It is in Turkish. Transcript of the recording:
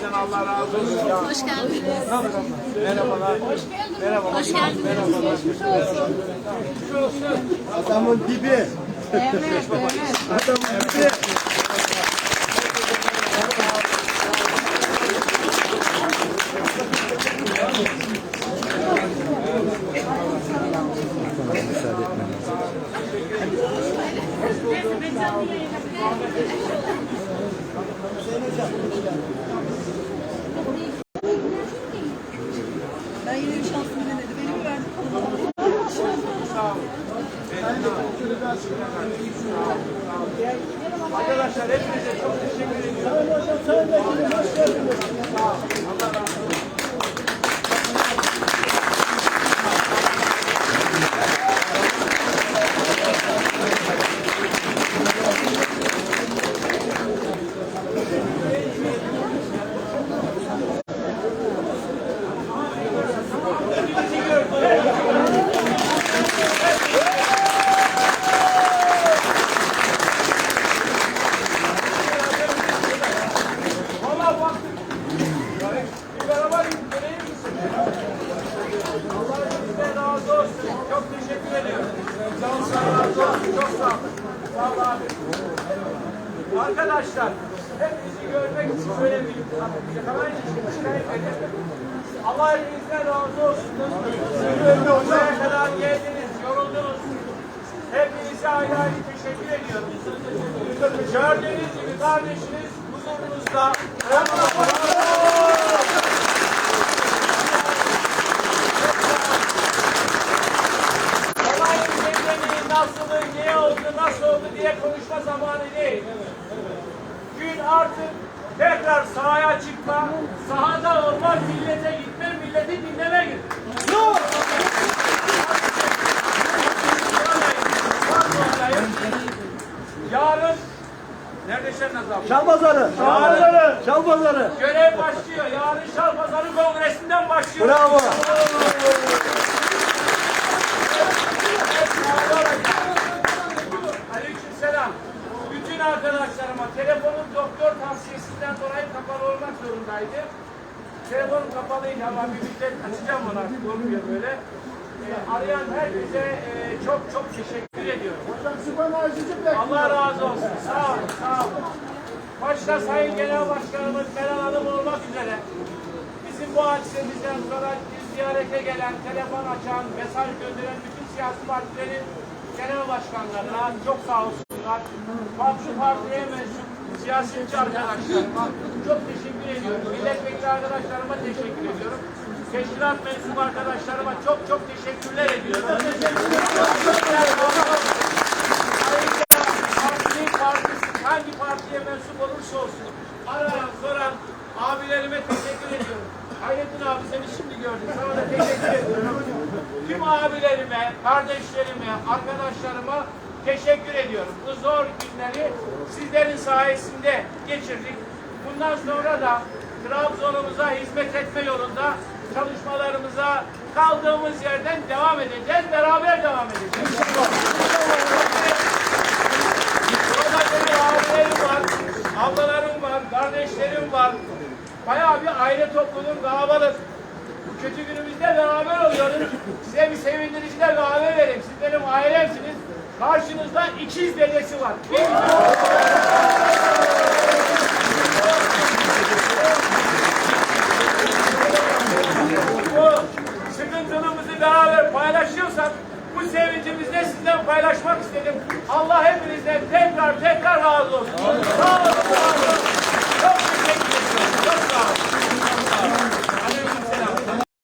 Hepinizden Allah razı olsun. Ya. Hoş geldiniz. Merhabalar. Hoş geldin. Merhaba. Hoş geldiniz. Adamın dibi. Adamın dibi. Ben yine bir şansım denedi. Benim verdim. Arkadaşlar hepinize çok teşekkür ediyorum. Valla Çok teşekkür ediyorum. Can sağ razı olsun. Çok sağ olun. Sağ ol abi. Arkadaşlar, hepinizi görmek için söylemeyeyim. Yakalayın işte, şikayet edin. Allah hepinizden razı olsun. Buraya kadar geldiniz, yoruldunuz. Hepinize ayrı ayrı teşekkür ediyorum. Gördüğünüz gibi kardeşiniz huzurunuzda. Niye oldu, nasıl oldu diye konuşma zamanı değil. Gün artık tekrar sahaya çıkma, sahada olma, millete gitme, milleti dinleme git. Yarın Nerede Şernaz abi? Şalpazarı. Şalpazarı. Şalpazarı. Görev başlıyor. Yarın Şalpazarı Kongresi'nden başlıyor. Bravo. Aleykümselam. Bütün arkadaşlarıma telefonum doktor tavsiyesinden dolayı kapalı olmak zorundaydı. Telefonum kapalıydı ama bir müddet açacağım artık olmuyor böyle. Ee, arayan herkese e, çok çok teşekkür ediyorum. Allah razı olsun. Sağ olun, sağ olun. Başta Sayın Genel Başkanımız Meral Hanım olmak üzere bizim bu hadisemizden sonra ziyarete gelen, telefon açan, mesaj gönderen bütün siyasi partilerin genel başkanlarına çok sağ olsunlar. Farklı partiye mensup siyasetçi arkadaşlarıma çok teşekkür ediyorum. Milletvekili arkadaşlarıma teşekkür ediyorum. Teşkilat mensup arkadaşlarıma çok çok teşekkürler ediyorum. Hangi partiye mensup olursa olsun arayan soran abilerime teşekkür ediyorum. Hayrettin abi seni şimdi gördüm. Sana da teşekkür ediyorum. Tüm abilerime, kardeşlerime, arkadaşlarıma teşekkür ediyorum. Bu zor günleri sizlerin sayesinde geçirdik. Bundan sonra da Trabzon'umuza hizmet etme yolunda çalışmalarımıza kaldığımız yerden devam edeceğiz. Beraber devam edeceğiz. Orada benim abilerim var, ablalarım var, kardeşlerim var. Bayağı bir aile topluluğum kalabalık. Bu kötü günümüzde beraber oluyoruz. Size bir sevindirici de kahve vereyim. Siz benim ailemsiniz. Karşınızda ikiz dedesi var. Bir bu sıkıntımızı beraber paylaşıyorsak bu sevincimizi de sizden paylaşmak istedim. Allah hepinizden tekrar tekrar razı olsun. Sağ olun.